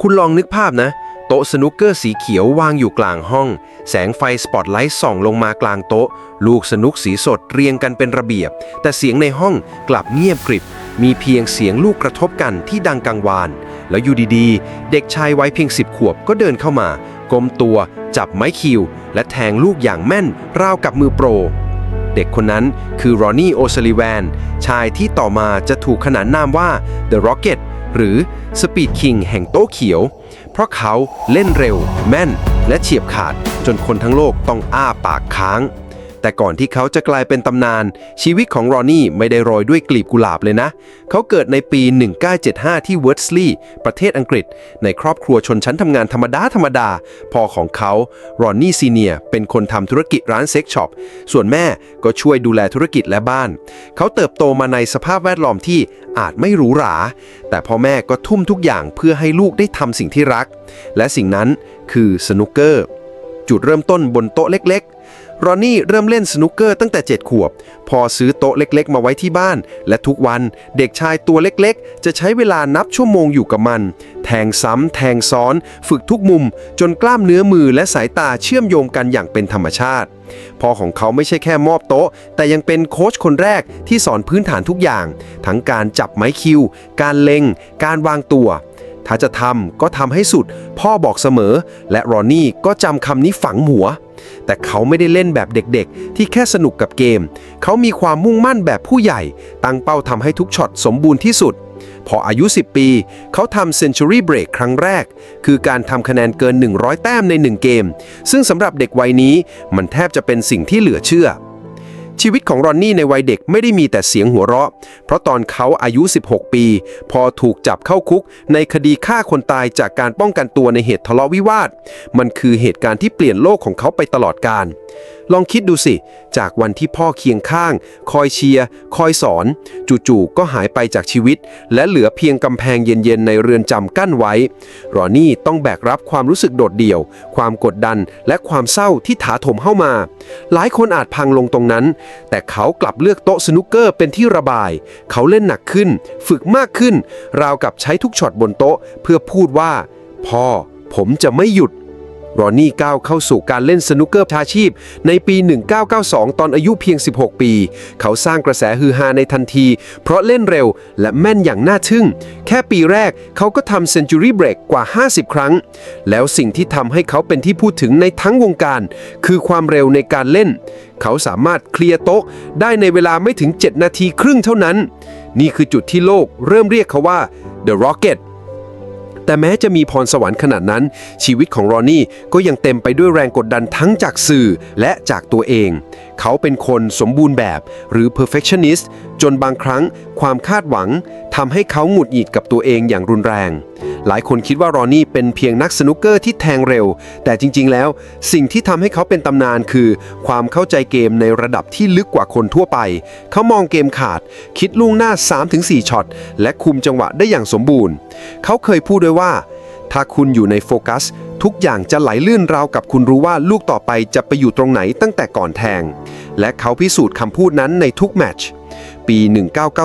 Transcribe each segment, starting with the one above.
คุณลองนึกภาพนะ โต๊ะสนุกเกอร์สีเขียววางอยู่กลางห้อง แสงไฟสปอตไลท์ส่องลงมากลางโต๊ะ ลูกสนุกสีสดเรียงกันเป็นระเบียบ แต่เสียงในห้องกลับเงียบกริบ มีเพียงเสียงลูกกระทบกันที่ดังกังวาน แล้วอยู่ดีๆ เด็กชายวัยเพียงสิบขวบก็เดินเข้ามาก้มตัว จับไม้คิว และแทงลูกอย่างแม่นราวกับมือโปร เด็กคนนั้นคือรอนนี่โอซลิแวน ชายที่ต่อมาจะถูกขนานนามว่า The Rocket หรือสปีดคิงแห่งโต๊ะเขียว เพราะเขาเล่นเร็ว แม่น และเฉียบขาดจนคนทั้งโลกต้องอ้าปากค้าง แต่ก่อนที่เขาจะกลายเป็นตำนาน ชีวิตของรอนนี่ไม่ได้โรยด้วยกลีบกุหลาบเลยนะ เขาเกิดในปี 1975 ที่เวิร์ดสลีย์ประเทศอังกฤษ ในครอบครัวชนชั้นทำงานธรรมดาธรรมดาพ่อของเขารอนนี่ซีเนียเป็นคนทำธุรกิจร้านเซ็กช็อปส่วนแม่ก็ช่วยดูแลธุรกิจและบ้าน เขาเติบโตมาในสภาพแวดล้อมที่อาจไม่หรูหรา แต่พ่อแม่ก็ทุ่มทุกอย่างเพื่อให้ลูกได้ทำสิ่งที่รัก และสิ่งนั้นคือสนุกเกอร์จุดเริ่มต้นบนโต๊ะเล็ก รอนนี่เริ่มเล่นสนุกเกอร์ตั้งแต่ 7 ขวบ พอซื้อโต๊ะเล็กๆ มาไว้ที่บ้าน และทุกวันเด็กชายตัวเล็กๆ จะใช้เวลานับชั่วโมงอยู่กับมัน แทงซ้ำ แทงซ้อน ฝึกทุกมุม จนกล้ามเนื้อมือและสายตาเชื่อมโยงกันอย่างเป็นธรรมชาติพ่อของเขาไม่ใช่แค่มอบโต๊ะ แต่ยังเป็นโค้ชคนแรกที่สอนพื้นฐานทุกอย่าง ทั้งการจับไม้คิว การเล็ง การวางตัวถ้าจะทำก็ทำให้สุด พ่อบอกเสมอ และรอนนี่ก็จำคำนี้ฝังหัว แต่เขาไม่ได้เล่นแบบเด็กๆ ที่แค่สนุกกับเกม เขามีความมุ่งมั่นแบบผู้ใหญ่ ตั้งเป้าทำให้ทุกช็อตสมบูรณ์ที่สุด พออายุ 10 ปี เขาทำ Century Break ครั้งแรก คือการทำคะแนนเกิน 100 แต้มใน 1 เกม ซึ่งสำหรับเด็กวัยนี้มันแทบจะเป็นสิ่งที่เหลือเชื่อ ชีวิตของรอนนี่ในวัยเด็กไม่ได้มีแต่เสียงหัวเราะ เพราะตอนเขาอายุ 16 ปี พอถูกจับเข้าคุก ในคดีฆ่าคนตายจากการป้องกันตัวในเหตุทะเลาะวิวาท มันคือเหตุการณ์ที่เปลี่ยนโลกของเขาไปตลอดกาลลองคิดดูสิ จากวันที่พ่อเคียงข้าง คอยเชียร์คอยสอน จู่ๆก็หายไปจากชีวิต และเหลือเพียงกำแพงเย็นๆ ในเรือนจำกั้นไว้ รอนนี่ต้องแบกรับความรู้สึกโดดเดี่ยว ความกดดันและความเศร้าที่ถาโถมเข้ามา หลายคนอาจพังลงตรงนั้น แต่เขากลับเลือกโต๊ะสนุกเกอร์เป็นที่ระบาย เขาเล่นหนักขึ้น ฝึกมากขึ้น ราวกับใช้ทุกช็อตบนโต๊ะ เพื่อพูดว่า พ่อ ผมจะไม่หยุด รอนนี่ก้าวเข้าสู่การเล่นสนุกเกอร์อาชีพ ในปี 1992 ตอนอายุเพียง 16 ปี เขาสร้างกระแสฮือฮาในทันที เพราะเล่นเร็วและแม่นอย่างน่าทึ่ง แค่ปีแรกเขาก็ทำ Century Break กว่า 50 ครั้ง แล้วสิ่งที่ทำให้เขาเป็นที่พูดถึงในทั้งวงการ คือความเร็วในการเล่น เขาสามารถเคลียร์โต๊ะได้ในเวลาไม่ถึง 7 นาทีครึ่งเท่านั้น นี่คือจุดที่โลกเริ่มเรียกเขาว่า The Rocket แต่แม้จะมีพรสวรรค์ขนาดนั้น ชีวิตของรอนนี่ก็ยังเต็มไปด้วยแรงกดดันทั้งจากสื่อและจากตัวเองเขาเป็นคนสมบูรณ์แบบหรือ perfectionist จนบางครั้งความคาดหวังทำให้เขาหงุดหงิดกับตัวเองอย่างรุนแรง หลายคนคิดว่ารอนนี่เป็นเพียงนักสนุกเกอร์ที่แทงเร็ว แต่จริง ๆ แล้ว สิ่งที่ทำให้เขาเป็นตำนานคือ ความเข้าใจเกมในระดับที่ลึกกว่าคนทั่วไป เขามองเกมขาด คิดล่วงหน้า 3-4ช็อตและคุมจังหวะได้อย่างสมบูรณ์ เขาเคยพูดด้วยว่า ถ้าคุณอยู่ในโฟกัส ทุกอย่างจะไหลลื่นราวกับคุณรู้ว่าลูกต่อไปจะไปอยู่ตรงไหนตั้งแต่ก่อนแทง และเขาพิสูจน์คำพูดนั้นในทุกแมตช์ ปี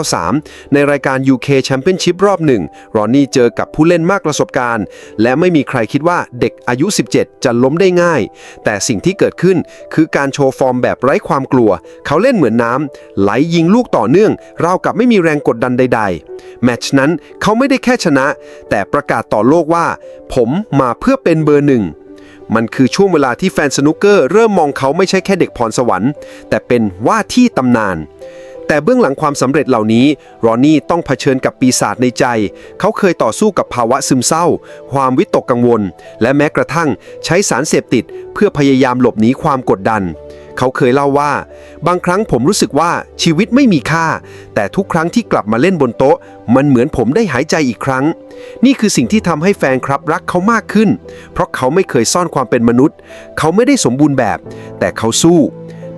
1993 ในรายการ UK Championship รอบหนึ่งรอนนี่เจอกับผู้เล่นมากประสบการณ์ และไม่มีใครคิดว่าเด็กอายุ 17 จะล้มได้ง่าย แต่สิ่งที่เกิดขึ้นคือการโชว์ฟอร์มแบบไร้ความกลัว เขาเล่นเหมือนน้ำไหลยิงลูกต่อเนื่องราวกับไม่มีแรงกดดันใด ๆ แมตช์นั้นเขาไม่ได้แค่ชนะ แต่ประกาศต่อโลกว่า ผมมาเพื่อเป็นเบอร์หนึ่งมันคือช่วงเวลาที่แฟนสนุกเกอร์เริ่มมองเขาไม่ใช่แค่เด็กพรสวรรค์ แต่เป็นว่าที่ตำนาน แต่เบื้องหลังความสำเร็จเหล่านี้ รอนนี่ต้องเผชิญกับปีศาจในใจ เขาเคยต่อสู้กับภาวะซึมเศร้า ความวิตกกังวล และแม้กระทั่งใช้สารเสพติด เพื่อพยายามหลบหนีความกดดัน เขาเคยเล่าว่า บางครั้งผมรู้สึกว่าชีวิตไม่มีค่า แต่ทุกครั้งที่กลับมาเล่นบนโต๊ะ มันเหมือนผมได้หายใจอีกครั้ง นี่คือสิ่งที่ทำให้แฟนครับรักเขามากขึ้น เพราะเขาไม่เคยซ่อนความเป็นมนุษย์ เขาไม่ได้สมบูรณ์แบบ แต่เขาสู้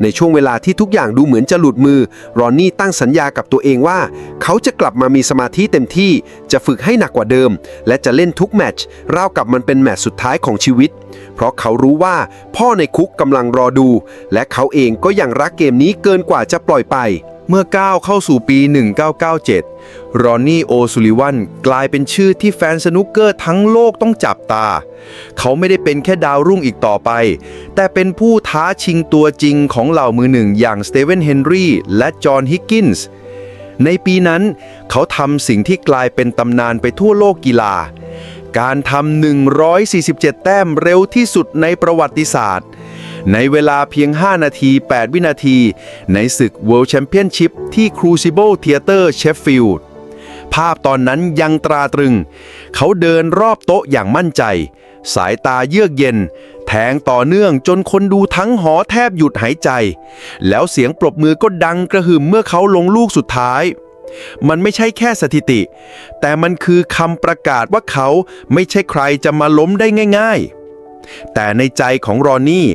ในช่วงเวลาที่ทุกอย่างดูเหมือนจะหลุดมือ รอนนี่ตั้งสัญญากับตัวเองว่า เขาจะกลับมามีสมาธิเต็มที่ จะฝึกให้หนักกว่าเดิม และจะเล่นทุกแมตช์ราวกับมันเป็นแมตช์สุดท้ายของชีวิต เพราะเขารู้ว่าพ่อในคุกกำลังรอดู และเขาเองก็ยังรักเกมนี้เกินกว่าจะปล่อยไป เมื่อก้าวเข้าสู่ปี 1997 รอนนี่โอซูลิวันกลายเป็นชื่อที่แฟนสนุกเกอร์ทั้งโลกต้องจับตา เขาไม่ได้เป็นแค่ดาวรุ่งอีกต่อไป แต่เป็นผู้ท้าชิงตัวจริงของเหล่ามือหนึ่งอย่างสเตเวนเฮนรี่และจอห์นฮิกกินส์ ในปีนั้นเขาทำสิ่งที่กลายเป็นตำนานไปทั่วโลกกีฬา การทำ 147 แต้มเร็วที่สุดในประวัติศาสตร์ ในเวลาเพียง 5 นาที 8 วินาที ในศึก World Championship ที่ Crucible Theatre Sheffield ภาพตอนนั้นยังตราตรึง เขาเดินรอบโต๊ะอย่างมั่นใจ สายตาเยือกเย็น แทงต่อเนื่องจนคนดูทั้งหอแทบหยุดหายใจ แล้วเสียงปรบมือก็ดังกระหึ่มเมื่อเขาลงลูกสุดท้าย มันไม่ใช่แค่สถิติ แต่มันคือคำประกาศว่าเขาไม่ใช่ใครจะมาล้มได้ง่าย ๆ แต่ในใจของรอนนี่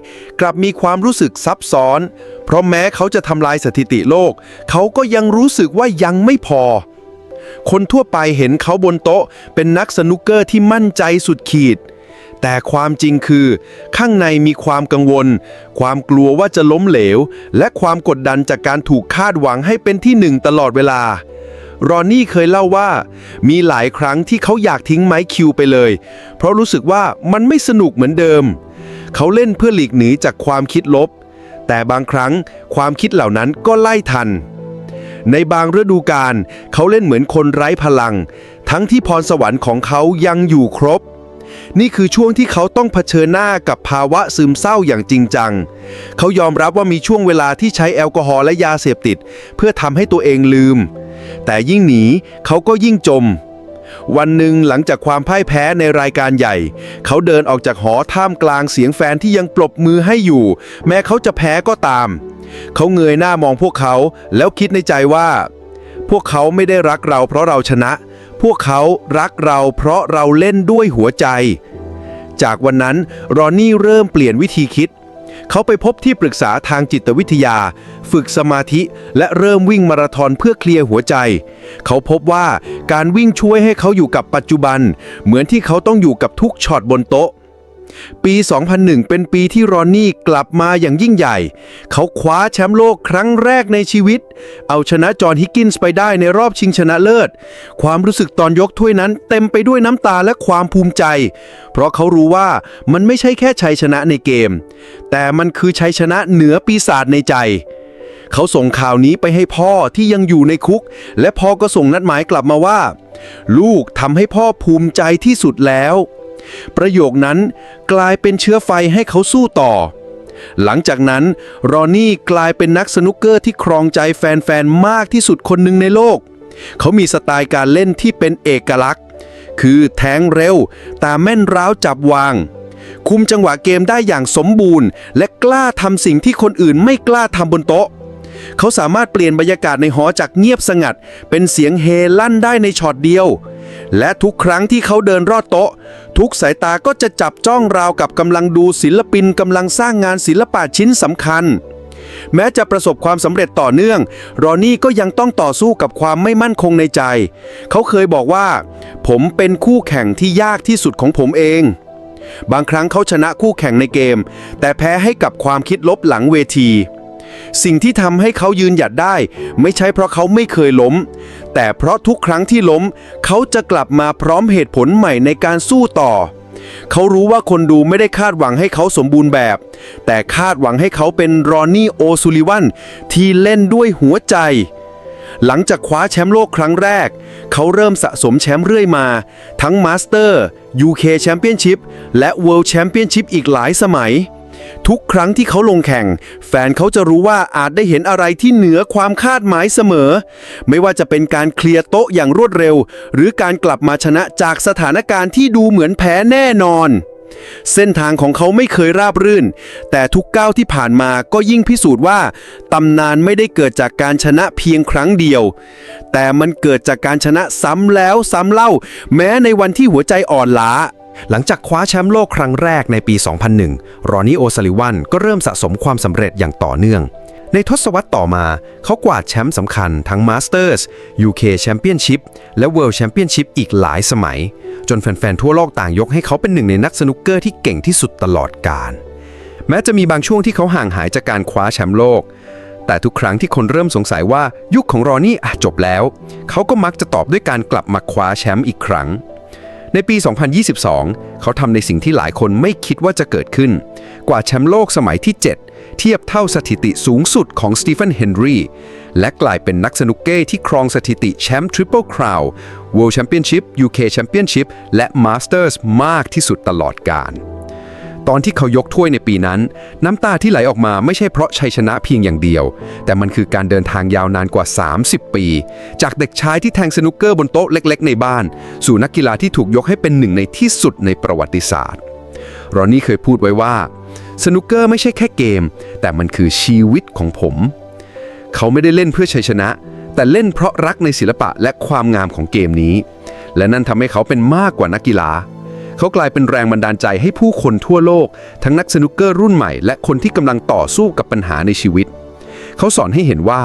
กลับมีความรู้สึกซับซ้อน เพราะแม้เขาจะทำลายสถิติโลก เขาก็ยังรู้สึกว่ายังไม่พอ คนทั่วไปเห็นเขาบนโต๊ะ เป็นนักสนุกเกอร์ที่มั่นใจสุดขีด แต่ความจริงคือ ข้างในมีความกังวล ความกลัวว่าจะล้มเหลว และความกดดันจากการถูกคาดหวังให้เป็นที่หนึ่งตลอดเวลา รอนนี่เคยเล่าว่า มีหลายครั้งที่เขาอยากทิ้งไม้คิวไปเลย เพราะรู้สึกว่ามันไม่สนุกเหมือนเดิม เขาเล่นเพื่อหลีกหนีจากความคิดลบ แต่บางครั้งความคิดเหล่านั้นก็ไล่ทัน ในบางฤดูกาลเขาเล่นเหมือนคนไร้พลัง ทั้งที่พรสวรรค์ของเขายังอยู่ครบนี่คือช่วงที่เขาต้องเผชิญหน้ากับภาวะซึมเศร้าอย่างจริงจัง เขายอมรับว่ามีช่วงเวลาที่ใช้แอลกอฮอล์และยาเสพติด เพื่อทำให้ตัวเองลืม แต่ยิ่งหนีเขาก็ยิ่งจม วันหนึ่งหลังจากความพ่ายแพ้ในรายการใหญ่ เขาเดินออกจากหอท่ามกลางเสียงแฟนที่ยังปรบมือให้อยู่ แม้เขาจะแพ้ก็ตาม เขาเงยหน้ามองพวกเขาแล้วคิดในใจว่า พวกเขาไม่ได้รักเราเพราะเราชนะ พวกเขารักเราเพราะเราเล่นด้วยหัวใจ จากวันนั้นรอนนี่เริ่มเปลี่ยนวิธีคิด เขาไปพบที่ปรึกษาทางจิตวิทยา ฝึกสมาธิ และเริ่มวิ่งมาราธอนเพื่อเคลียร์หัวใจ เขาพบว่าการวิ่งช่วยให้เขาอยู่กับปัจจุบัน เหมือนที่เขาต้องอยู่กับทุกช็อตบนโต๊ะ ปี 2001 เป็นปีที่รอนนี่กลับมาอย่างยิ่งใหญ่ เขาคว้าแชมป์โลกครั้งแรกในชีวิต เอาชนะจอห์นฮิกกินส์ไปได้ในรอบชิงชนะเลิศ ความรู้สึกตอนยกถ้วยนั้นเต็มไปด้วยน้ำตาและความภูมิใจ เพราะเขารู้ว่ามันไม่ใช่แค่ชัยชนะในเกม แต่มันคือชัยชนะเหนือปีศาจในใจ เขาส่งข่าวนี้ไปให้พ่อที่ยังอยู่ในคุก และพ่อก็ส่งนัดหมายกลับมาว่า ลูกทำให้พ่อภูมิใจที่สุดแล้ว ประโยคนั้นกลายเป็นเชื้อไฟให้เขาสู้ต่อ หลังจากนั้นรอนนี่กลายเป็นนักสนุกเกอร์ที่ครองใจแฟนๆ มากที่สุดคนหนึ่งในโลก เขามีสไตล์การเล่นที่เป็นเอกลักษณ์ คือแทงเร็ว ตาแม่นร้าวจับวาง คุมจังหวะเกมได้อย่างสมบูรณ์ และกล้าทำสิ่งที่คนอื่นไม่กล้าทำบนโต๊ะเขาสามารถเปลี่ยนบรรยากาศในหอจากเงียบสงัด เป็นเสียงเฮลั่นได้ในช็อตเดียว และทุกครั้งที่เขาเดินรอดโต๊ะ ทุกสายตาก็จะจับจ้องราวกับกำลังดูศิลปินกำลังสร้างงานศิลปะชิ้นสำคัญ แม้จะประสบความสำเร็จต่อเนื่อง รอนี่ก็ยังต้องต่อสู้กับความไม่มั่นคงในใจ เขาเคยบอกว่า ผมเป็นคู่แข่งที่ยากที่สุดของผมเอง บางครั้งเขาชนะคู่แข่งในเกม แต่แพ้ให้กับความคิดลบหลังเวที สิ่งที่ทำให้เขายืนหยัดได้ ไม่ใช่เพราะเขาไม่เคยล้ม แต่เพราะทุกครั้งที่ล้ม เขาจะกลับมาพร้อมเหตุผลใหม่ในการสู้ต่อ เขารู้ว่าคนดูไม่ได้คาดหวังให้เขาสมบูรณ์แบบ แต่คาดหวังให้เขาเป็นรอนนี่โอซูลิวันที่เล่นด้วยหัวใจหลังจากคว้าแชมป์โลกครั้งแรก เขาเริ่มสะสมแชมป์เรื่อยมา ทั้งมาสเตอร์ UK Championship และ World Championship อีกหลายสมัย ทุกครั้งที่เขาลงแข่ง แฟนเขาจะรู้ว่าอาจได้เห็นอะไรที่เหนือความคาดหมายเสมอ ไม่ว่าจะเป็นการเคลียร์โต๊ะอย่างรวดเร็ว หรือการกลับมาชนะจากสถานการณ์ที่ดูเหมือนแพ้แน่นอน เส้นทางของเขาไม่เคยราบรื่น แต่ทุกก้าวที่ผ่านมาก็ยิ่งพิสูจน์ว่าตำนานไม่ได้เกิดจากการชนะเพียงครั้งเดียว แต่มันเกิดจากการชนะซ้ำแล้วซ้ำเล่า แม้ในวันที่หัวใจอ่อนล้า หลังจากคว้าแชมป์โลกครั้งแรกในปี 2001 รอนี่โอซาลิวันก็เริ่มสะสมความสำเร็จอย่างต่อเนื่อง ในทศวรรษต่อมา เขากวาดแชมป์สำคัญทั้ง Masters UK Championship และ World Championship อีกหลายสมัย จนแฟนๆ ทั่วโลกต่างยกให้เขาเป็นหนึ่งในนักสนุกเกอร์ที่เก่งที่สุดตลอดกาลแม้จะมีบางช่วงที่เขาห่างหายจากการคว้าแชมป์โลก แต่ทุกครั้งที่คนเริ่มสงสัยว่ายุคของรอนี่อะจบแล้ว เขาก็มักจะตอบด้วยการกลับมาคว้าแชมป์อีกครั้ง ในปี 2022 เขาทำในสิ่งที่หลายคนไม่คิดว่าจะเกิดขึ้น กว่าแชมป์โลกสมัยที่ 7 เทียบเท่าสถิติสูงสุดของสตีเฟนเฮนรีและกลายเป็นนักสนุกเก้ที่ครองสถิติแชมป์ทริปเปิลคราวเวิลด์แชมเปี้ยนชิพยูเคแชมเปี้ยนชิพและมาสเตอร์สมากที่สุดตลอดกาล ตอนที่เขายกถ้วยในปีนั้น น้ำตาที่ไหลออกมาไม่ใช่เพราะชัยชนะเพียงอย่างเดียว แต่มันคือการเดินทางยาวนานกว่า 30 ปี จากเด็กชายที่แทงสนุกเกอร์บนโต๊ะเล็ก ๆ ในบ้าน สู่นักกีฬาที่ถูกยกให้เป็นหนึ่งในที่สุดในประวัติศาสตร์รอนนี่เคยพูดไว้ว่า สนุกเกอร์ไม่ใช่แค่เกม แต่มันคือชีวิตของผม เขาไม่ได้เล่นเพื่อชัยชนะ แต่เล่นเพราะรักในศิลปะและความงามของเกมนี้ และนั่นทำให้เขาเป็นมากกว่านักกีฬา เขากลายเป็นแรงบันดาลใจให้ผู้คนทั่วโลก ทั้งนักสนุกเกอร์รุ่นใหม่และคนที่กำลังต่อสู้กับปัญหาในชีวิต เขาสอนให้เห็นว่า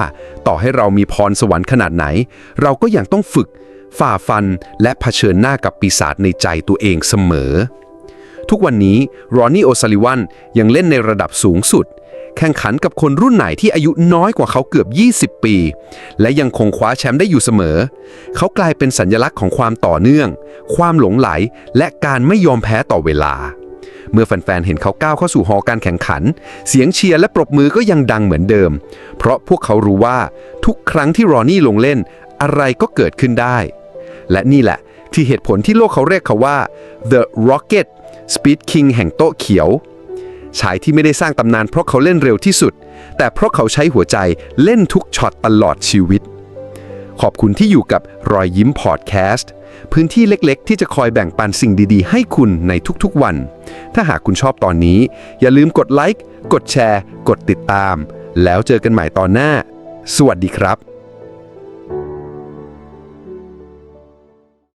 ต่อให้เรามีพรสวรรค์ขนาดไหน เราก็ยังต้องฝึก ฝ่าฟันและเผชิญหน้ากับปีศาจในใจตัวเองเสมอ ทุกวันนี้รอนนี่โอซาลิวันยังเล่นในระดับสูงสุด แข่งขันกับคนรุ่นไหนที่อายุน้อยกว่าเขาเกือบ 20 ปี และยังคงคว้าแชมป์ได้อยู่เสมอ เขากลายเป็นสัญลักษณ์ของความต่อเนื่อง ความหลงไหล และการไม่ยอมแพ้ต่อเวลา เมื่อแฟนๆ เห็นเขาก้าวเข้าสู่หอการแข่งขัน เสียงเชียร์และปรบมือก็ยังดังเหมือนเดิม เพราะพวกเขารู้ว่าทุกครั้งที่รอนี่ลงเล่น อะไรก็เกิดขึ้นได้ และนี่แหละ ที่เหตุผลที่โลกเขาเรียกเขาว่า The Rocket Speed King แห่งโต๊ะเขียว ชายที่ไม่ได้สร้างตำนานเพราะเขาเล่นเร็วที่สุด แต่เพราะเขาใช้หัวใจเล่นทุกช็อตตลอดชีวิต ขอบคุณที่อยู่กับรอยยิ้มพอดแคสต์พื้นที่เล็กๆ ที่จะคอยแบ่งปันสิ่งดีๆ ให้คุณในทุกๆวัน ถ้าหากคุณชอบตอนนี้ อย่าลืมกดไลค์กดแชร์ กดติดตาม แล้วเจอกันใหม่ตอนหน้า สวัสดีครับ